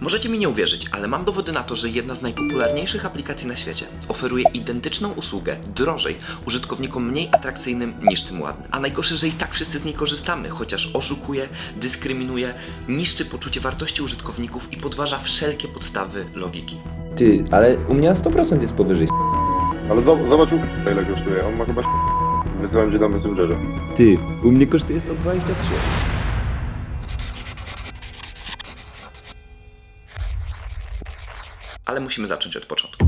Możecie mi nie uwierzyć, ale mam dowody na to, że jedna z najpopularniejszych aplikacji na świecie oferuje identyczną usługę drożej użytkownikom mniej atrakcyjnym niż tym ładnym. A najgorsze, że i tak wszyscy z niej korzystamy, chociaż oszukuje, dyskryminuje, niszczy poczucie wartości użytkowników i podważa wszelkie podstawy logiki. Ty, ale u mnie na 100% jest powyżej. Ale zo- zobacz, u ile kosztuje. On ma chyba Wysyłałem cię na Messengerze. Ty, u mnie kosztuje 123. Ale musimy zacząć od początku.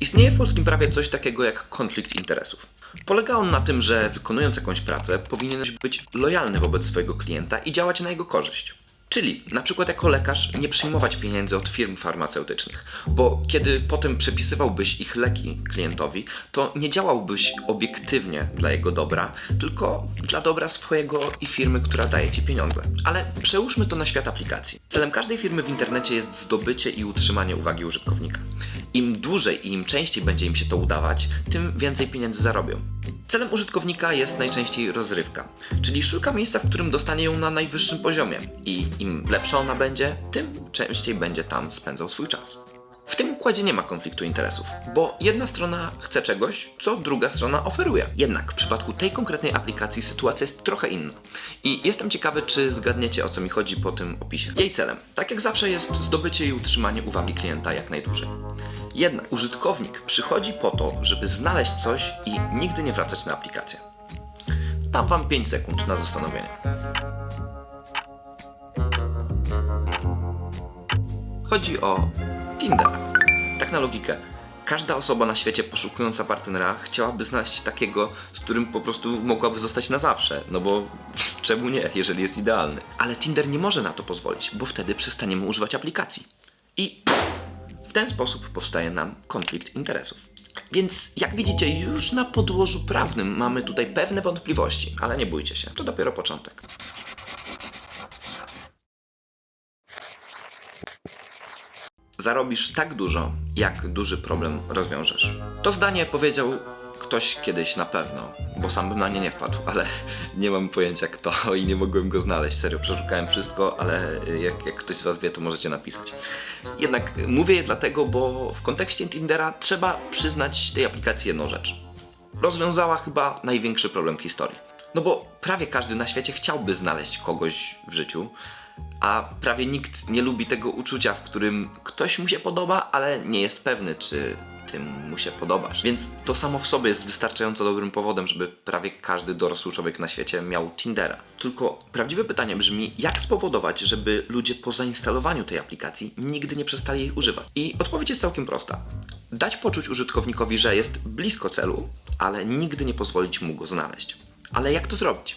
Istnieje w polskim prawie coś takiego jak konflikt interesów. Polega on na tym, że wykonując jakąś pracę, powinieneś być lojalny wobec swojego klienta i działać na jego korzyść. Czyli na przykład jako lekarz nie przyjmować pieniędzy od firm farmaceutycznych, bo kiedy potem przepisywałbyś ich leki klientowi, to nie działałbyś obiektywnie dla jego dobra, tylko dla dobra swojego i firmy, która daje ci pieniądze. Ale przełóżmy to na świat aplikacji. Celem każdej firmy w internecie jest zdobycie i utrzymanie uwagi użytkownika. Im dłużej i im częściej będzie im się to udawać, tym więcej pieniędzy zarobią. Celem użytkownika jest najczęściej rozrywka, czyli szuka miejsca, w którym dostanie ją na najwyższym poziomie i im lepsza ona będzie, tym częściej będzie tam spędzał swój czas. W tym układzie nie ma konfliktu interesów, bo jedna strona chce czegoś, co druga strona oferuje. Jednak w przypadku tej konkretnej aplikacji sytuacja jest trochę inna. I jestem ciekawy, czy zgadniecie o co mi chodzi po tym opisie. Jej celem, tak jak zawsze, jest zdobycie i utrzymanie uwagi klienta jak najdłużej. Jednak użytkownik przychodzi po to, żeby znaleźć coś i nigdy nie wracać na aplikację. Dam wam 5 sekund na zastanowienie. Chodzi o Tinder. Tak na logikę. Każda osoba na świecie poszukująca partnera chciałaby znaleźć takiego, z którym po prostu mogłaby zostać na zawsze. No bo czemu nie, jeżeli jest idealny. Ale Tinder nie może na to pozwolić, bo wtedy przestaniemy używać aplikacji. I w ten sposób powstaje nam konflikt interesów. Więc jak widzicie, już na podłożu prawnym mamy tutaj pewne wątpliwości, ale nie bójcie się, to dopiero początek. Zarobisz tak dużo, jak duży problem rozwiążesz. To zdanie powiedział ktoś kiedyś na pewno, bo sam bym na nie nie wpadł, ale nie mam pojęcia kto i nie mogłem go znaleźć. Serio, przeszukałem wszystko, ale jak, jak ktoś z Was wie, to możecie napisać. Jednak mówię je dlatego, bo w kontekście Tindera trzeba przyznać tej aplikacji jedną rzecz. Rozwiązała chyba największy problem w historii. No bo prawie każdy na świecie chciałby znaleźć kogoś w życiu, a prawie nikt nie lubi tego uczucia, w którym ktoś mu się podoba, ale nie jest pewny, czy tym mu się podobasz. Więc to samo w sobie jest wystarczająco dobrym powodem, żeby prawie każdy dorosły człowiek na świecie miał Tindera. Tylko prawdziwe pytanie brzmi, jak spowodować, żeby ludzie po zainstalowaniu tej aplikacji nigdy nie przestali jej używać? I odpowiedź jest całkiem prosta. Dać poczuć użytkownikowi, że jest blisko celu, ale nigdy nie pozwolić mu go znaleźć. Ale jak to zrobić?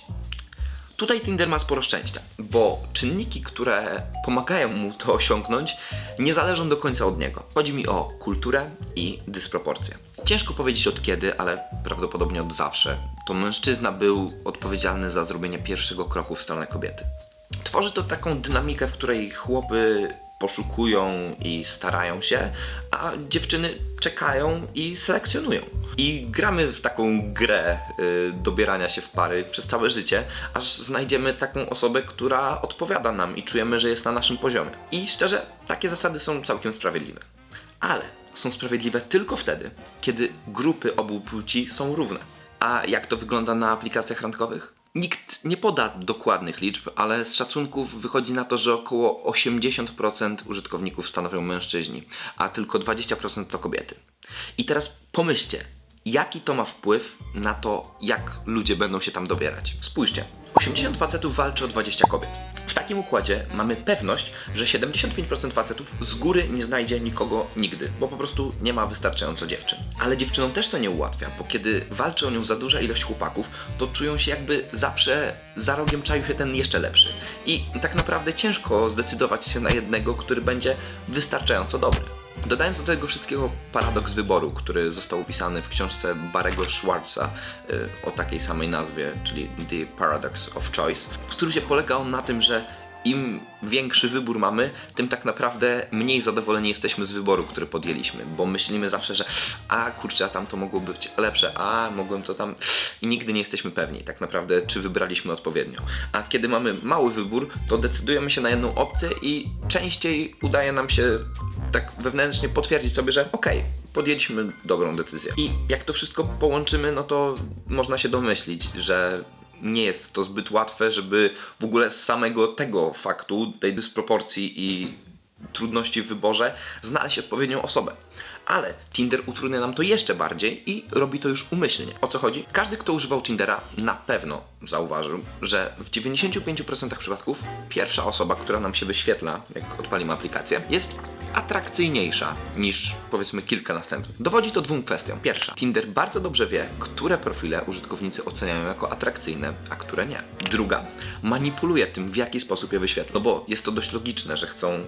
Tutaj Tinder ma sporo szczęścia, bo czynniki, które pomagają mu to osiągnąć, nie zależą do końca od niego. Chodzi mi o kulturę i dysproporcje. Ciężko powiedzieć od kiedy, ale prawdopodobnie od zawsze. To mężczyzna był odpowiedzialny za zrobienie pierwszego kroku w stronę kobiety. Tworzy to taką dynamikę, w której chłopy poszukują i starają się, a dziewczyny czekają i selekcjonują. I gramy w taką grę y, dobierania się w pary przez całe życie, aż znajdziemy taką osobę, która odpowiada nam i czujemy, że jest na naszym poziomie. I szczerze, takie zasady są całkiem sprawiedliwe. Ale są sprawiedliwe tylko wtedy, kiedy grupy obu płci są równe. A jak to wygląda na aplikacjach randkowych? Nikt nie poda dokładnych liczb, ale z szacunków wychodzi na to, że około 80% użytkowników stanowią mężczyźni, a tylko 20% to kobiety. I teraz pomyślcie, jaki to ma wpływ na to, jak ludzie będą się tam dobierać. Spójrzcie, 80 facetów walczy o 20 kobiet. W takim układzie mamy pewność, że 75% facetów z góry nie znajdzie nikogo nigdy, bo po prostu nie ma wystarczająco dziewczyn. Ale dziewczynom też to nie ułatwia, bo kiedy walczy o nią za duża ilość chłopaków, to czują się jakby zawsze za rogiem czaił się ten jeszcze lepszy. I tak naprawdę ciężko zdecydować się na jednego, który będzie wystarczająco dobry. Dodając do tego wszystkiego paradoks wyboru, który został opisany w książce Barego Schwartza y, o takiej samej nazwie, czyli The Paradox of Choice. W skrócie polega on na tym, że im większy wybór mamy, tym tak naprawdę mniej zadowoleni jesteśmy z wyboru, który podjęliśmy, bo myślimy zawsze, że a kurczę, a tam to mogło być lepsze, a mogłem to tam i nigdy nie jesteśmy pewni tak naprawdę, czy wybraliśmy odpowiednio. A kiedy mamy mały wybór, to decydujemy się na jedną opcję i częściej udaje nam się tak wewnętrznie potwierdzić sobie, że okej, podjęliśmy dobrą decyzję. I jak to wszystko połączymy, no to można się domyślić, że nie jest to zbyt łatwe, żeby w ogóle z samego tego faktu, tej dysproporcji i trudności w wyborze, znaleźć odpowiednią osobę. Ale Tinder utrudnia nam to jeszcze bardziej i robi to już umyślnie. O co chodzi? Każdy, kto używał Tindera, na pewno zauważył, że w 95% przypadków pierwsza osoba, która nam się wyświetla, jak odpalimy aplikację, jest atrakcyjniejsza niż powiedzmy kilka następnych. Dowodzi to dwóm kwestiom. Pierwsza, Tinder bardzo dobrze wie, które profile użytkownicy oceniają jako atrakcyjne, a które nie. Druga, manipuluje tym, w jaki sposób je wyświetla. No bo jest to dość logiczne, że chcą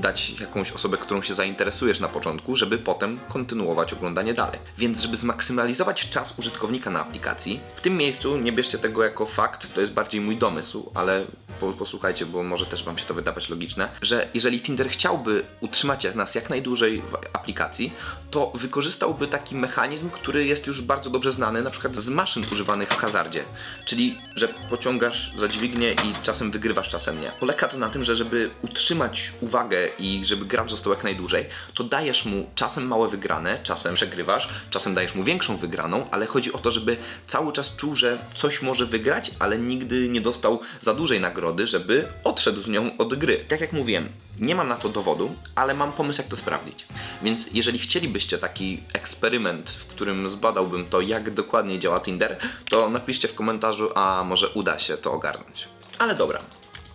dać jakąś osobę, którą się zainteresujesz na początku, żeby potem kontynuować oglądanie dalej. Więc, żeby zmaksymalizować czas użytkownika na aplikacji, w tym miejscu nie bierzcie tego jako fakt, to jest bardziej mój domysł, ale po, posłuchajcie, bo może też Wam się to wydawać logiczne, że jeżeli Tinder chciałby utrzymać nas jak najdłużej w aplikacji, to wykorzystałby taki mechanizm, który jest już bardzo dobrze znany, na przykład z maszyn używanych w hazardzie. Czyli, że pociągasz za dźwignię i czasem wygrywasz, czasem nie. Polega to na tym, że żeby utrzymać uwagę i żeby gracz został jak najdłużej, to dajesz mu czasem małe wygrane, czasem przegrywasz, czasem dajesz mu większą wygraną, ale chodzi o to, żeby cały czas czuł, że coś może wygrać, ale nigdy nie dostał za dużej nagrody, żeby odszedł z nią od gry. Tak jak mówiłem, nie mam na to dowodu, ale mam pomysł, jak to sprawdzić. Więc jeżeli chcielibyście taki eksperyment, w którym zbadałbym to, jak dokładnie działa Tinder, to napiszcie w komentarzu, a może uda się to ogarnąć. Ale dobra,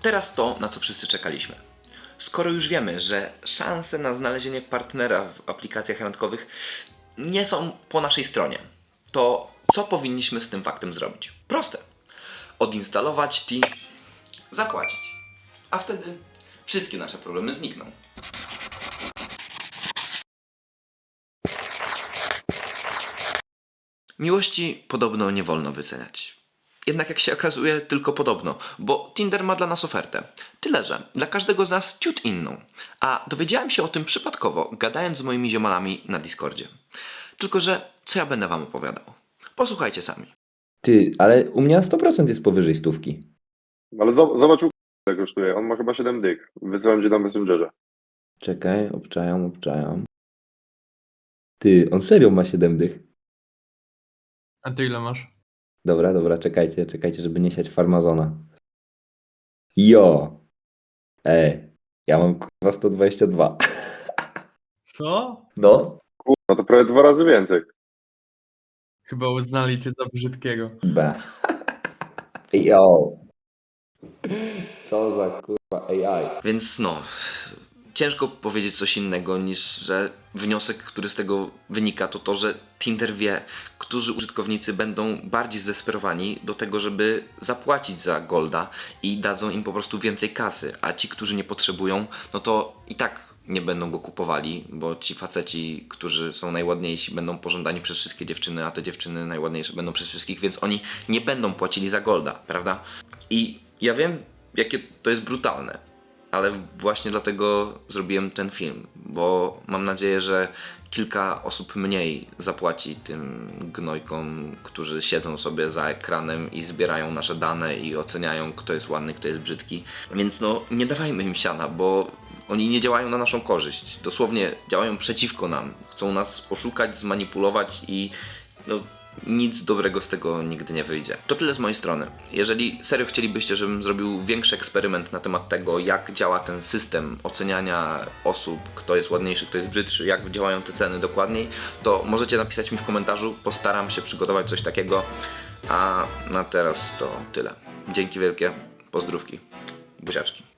teraz to, na co wszyscy czekaliśmy. Skoro już wiemy, że szanse na znalezienie partnera w aplikacjach randkowych nie są po naszej stronie, to co powinniśmy z tym faktem zrobić? Proste. Odinstalować Ti, zapłacić. A wtedy wszystkie nasze problemy znikną. Miłości podobno nie wolno wyceniać. Jednak jak się okazuje, tylko podobno, bo Tinder ma dla nas ofertę. Tyle, że dla każdego z nas ciut inną. A dowiedziałem się o tym przypadkowo, gadając z moimi ziomalami na Discordzie. Tylko, że co ja będę wam opowiadał? Posłuchajcie sami. Ty, ale u mnie na 100% jest powyżej stówki. Ale zo- zobacz, ile kosztuje. On ma chyba 7 dyk. Wysyłam cię na Messengerze. Czekaj, obczajam, obczajam. Ty, on serio ma 7 dych. A ty ile masz? Dobra, dobra, czekajcie, czekajcie, żeby nie siać farmazona. Jo! Ej, ja mam kurwa 122. Co? No? Kurwa, to prawie dwa razy więcej. Chyba uznali cię za brzydkiego. Ba. Jo! Co za kurwa AI. Więc no, ciężko powiedzieć coś innego niż, że wniosek, który z tego wynika, to to, że Tinder wie, którzy użytkownicy będą bardziej zdesperowani do tego, żeby zapłacić za Golda i dadzą im po prostu więcej kasy, a ci, którzy nie potrzebują, no to i tak nie będą go kupowali, bo ci faceci, którzy są najładniejsi, będą pożądani przez wszystkie dziewczyny, a te dziewczyny najładniejsze będą przez wszystkich, więc oni nie będą płacili za Golda, prawda? I ja wiem, jakie to jest brutalne, ale właśnie dlatego zrobiłem ten film, bo mam nadzieję, że kilka osób mniej zapłaci tym gnojkom, którzy siedzą sobie za ekranem i zbierają nasze dane i oceniają, kto jest ładny, kto jest brzydki. Więc no, nie dawajmy im siana, bo oni nie działają na naszą korzyść. Dosłownie działają przeciwko nam. Chcą nas oszukać, zmanipulować i no, nic dobrego z tego nigdy nie wyjdzie. To tyle z mojej strony. Jeżeli serio chcielibyście, żebym zrobił większy eksperyment na temat tego, jak działa ten system oceniania osób, kto jest ładniejszy, kto jest brzydszy, jak działają te ceny dokładniej, to możecie napisać mi w komentarzu. Postaram się przygotować coś takiego. A na teraz to tyle. Dzięki wielkie. Pozdrówki. Buziaczki.